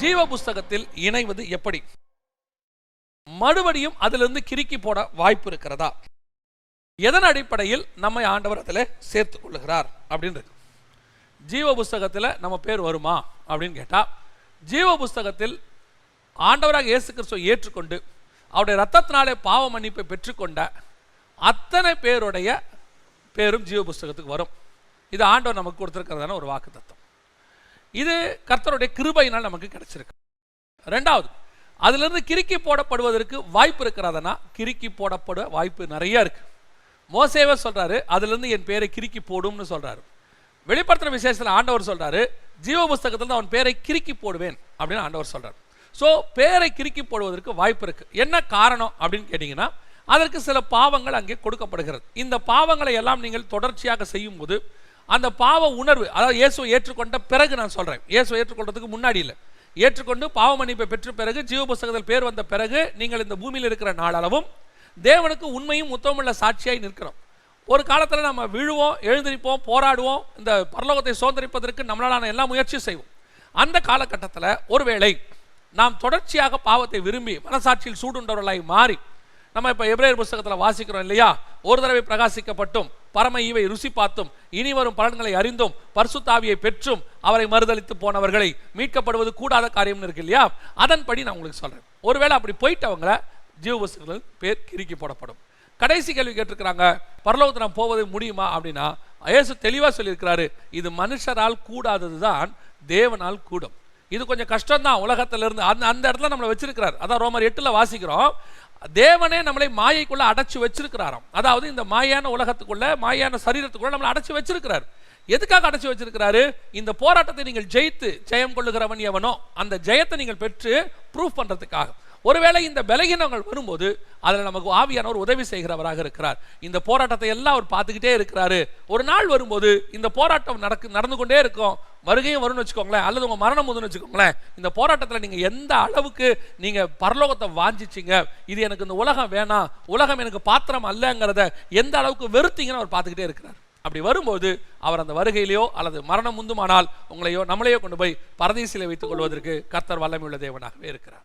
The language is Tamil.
ஜீவ புஸ்தகத்தில் இணைவது எப்படி? மறுபடியும் அதிலிருந்து கிறுக்கி போட வாய்ப்பு இருக்கிறதா? எதன் அடிப்படையில் நம்மை ஆண்டவர் அதில் சேர்த்துக் கொள்ளுகிறார்? அப்படின்னு ஜீவ புஸ்தகத்தில் நம்ம பேர் வருமா? அப்படின்னு கேட்டால் ஜீவ புஸ்தகத்தில் ஆண்டவராக இயேசு கிறிஸ்துவை ஏற்றுக்கொண்டு அவருடைய ரத்தத்தினாலே பாவ மன்னிப்பை பெற்றுக்கொண்ட அத்தனை பேருடைய பேரும் ஜீவ புஸ்தகத்துக்கு வரும். இது ஆண்டவர் நமக்கு கொடுத்துருக்கிறதான ஒரு வாக்கு தத்துவம் இது கர்த்தருடைய கிருபையினால் நமக்கு கிடைச்சிருக்கு. ரெண்டாவது அதிலிருந்து கிறுக்கி போடப்படுவதற்கு வாய்ப்பு இருக்கிறதனா? கிறுக்கி போடப்பட வாய்ப்பு நிறைய இருக்கு. மோசேவே சொல்றாரு அதுலேருந்து என் பேரை கிறுக்கி போடும்னு சொல்றாரு. வெளிப்படுத்துற விசேஷத்தில் ஆண்டவர் சொல்றாரு ஜீவ புஸ்தகத்தில் அவன் பேரை கிறுக்கி போடுவேன் அப்படின்னு ஆண்டவர் சொல்றாரு. ஸோ பேரை கிறுக்கி போடுவதற்கு வாய்ப்பு இருக்கு. என்ன காரணம் அப்படின்னு கேட்டிங்கன்னா அதற்கு சில பாவங்கள் அங்கே கொடுக்கப்படுகிறது. இந்த பாவங்களை எல்லாம் நீங்கள் தொடர்ச்சியாக செய்யும்போது அந்த பாவ உணர்வு அதாவது இயேசுவை ஏற்றுக்கொண்ட பிறகு நான் சொல்கிறேன் இயேசுவை ஏற்றுக்கொண்டதுக்கு முன்னாடி இல்லை. ஏற்றுக்கொண்டு பாவ மன்னிப்பை பெற்ற பிறகு ஜீவ புஸ்தகத்தில் பேர் வந்த பிறகு நீங்கள் இந்த பூமியில் இருக்கிற நாளளவும் தேவனுக்கு உண்மையும் உத்தமுள்ள சாட்சியாய் நிற்கிறோம். ஒரு காலத்தில் நம்ம விழுவோம் எழுந்திருப்போம் போராடுவோம் இந்த பரலோகத்தை சுதந்திரிப்பதற்கு நம்மளாலான எல்லா முயற்சியும் செய்வோம். அந்த காலகட்டத்தில் ஒருவேளை நாம் தொடர்ச்சியாக பாவத்தை விரும்பி மனசாட்சியில் சூடுண்டவர்களாய் மாறி நம்ம இப்போ எப்ரேயர் புஸ்தகத்தில் வாசிக்கிறோம் இல்லையா? ஒரு தடவை பிரகாசிக்கப்பட்டும். பரம ஈவை ருசி பார்த்தும் இனி வரும் பலன்களை அறிந்தும் பரிசுத்தாவியை பெற்றும் அவரை மறுதளித்து போனவர்களை மீட்கப்படுவது கூடாத காரியம்னு இருக்கு இல்லையா? அதன்படி நான் உங்களுக்கு சொல்றேன். ஒருவேளை அப்படி போயிட்டவங்கள அவங்கள புஸ்தகத்தில் பேர் கிறுக்கி போடப்படும். கடைசி கேள்வி கேட்டிருக்கிறாங்க பரலோகத்தில் நான் போவது முடியுமா அப்படின்னா இயேசு தெளிவாக சொல்லியிருக்கிறாரு இது மனுஷரால் கூடாதது தான் தேவனால் கூடும். இது கொஞ்சம் கஷ்டம்தான் உலகத்திலிருந்து அந்த அந்த இடத்துல நம்மளை வச்சிருக்கிறார். அதான் ரோமர் எட்டில் வாசிக்கிறோம் தேவனே நம்மளை மாயைக்குள்ள அடைச்சு வச்சிருக்கிறாராம். அதாவது இந்த மாயான உலகத்துக்குள்ள மாயான சரீரத்துக்குள்ள நம்மளை அடைச்சு வச்சிருக்கிறார். எதுக்காக அடைச்சு வச்சிருக்கிறாரு? இந்த போராட்டத்தை நீங்கள் ஜெயித்து ஜெயம் கொள்ளுகிறவன் எவனோ அந்த ஜெயத்தை நீங்கள் பெற்று ப்ரூஃப் பண்றதுக்காக. ஒருவேளை இந்த பலகீனங்கள் வரும்போது அதில் நமக்கு ஆவியானவர் உதவி செய்கிறவராக இருக்கிறார். இந்த போராட்டத்தை எல்லாம் அவர் பார்த்துக்கிட்டே இருக்கிறாரு. ஒரு நாள் வரும்போது இந்த போராட்டம் நடக்கு நடந்து கொண்டே இருக்கும். வருகையும் வரும்னு வச்சுக்கோங்களேன் அல்லது உங்கள் மரணம் முதுன்னு வச்சுக்கோங்களேன் இந்த போராட்டத்தில் நீங்கள் எந்த அளவுக்கு நீங்கள் பரலோகத்தை வாஞ்சிச்சிங்க இது எனக்கு இந்த உலகம் வேணாம் உலகம் எனக்கு பாத்திரம் அல்லங்கிறத எந்த அளவுக்கு வெறுத்தீங்கன்னு அவர் பார்த்துக்கிட்டே இருக்கிறார். அப்படி வரும்போது அவர் அந்த வருகையிலையோ அல்லது மரணம் முந்துமானால் உங்களையோ நம்மளையோ கொண்டு போய் பரதேசியில் வைத்துக் கொள்வதற்கு கர்த்தர் வல்லமையுள்ள தேவனாகவே இருக்கிறார்.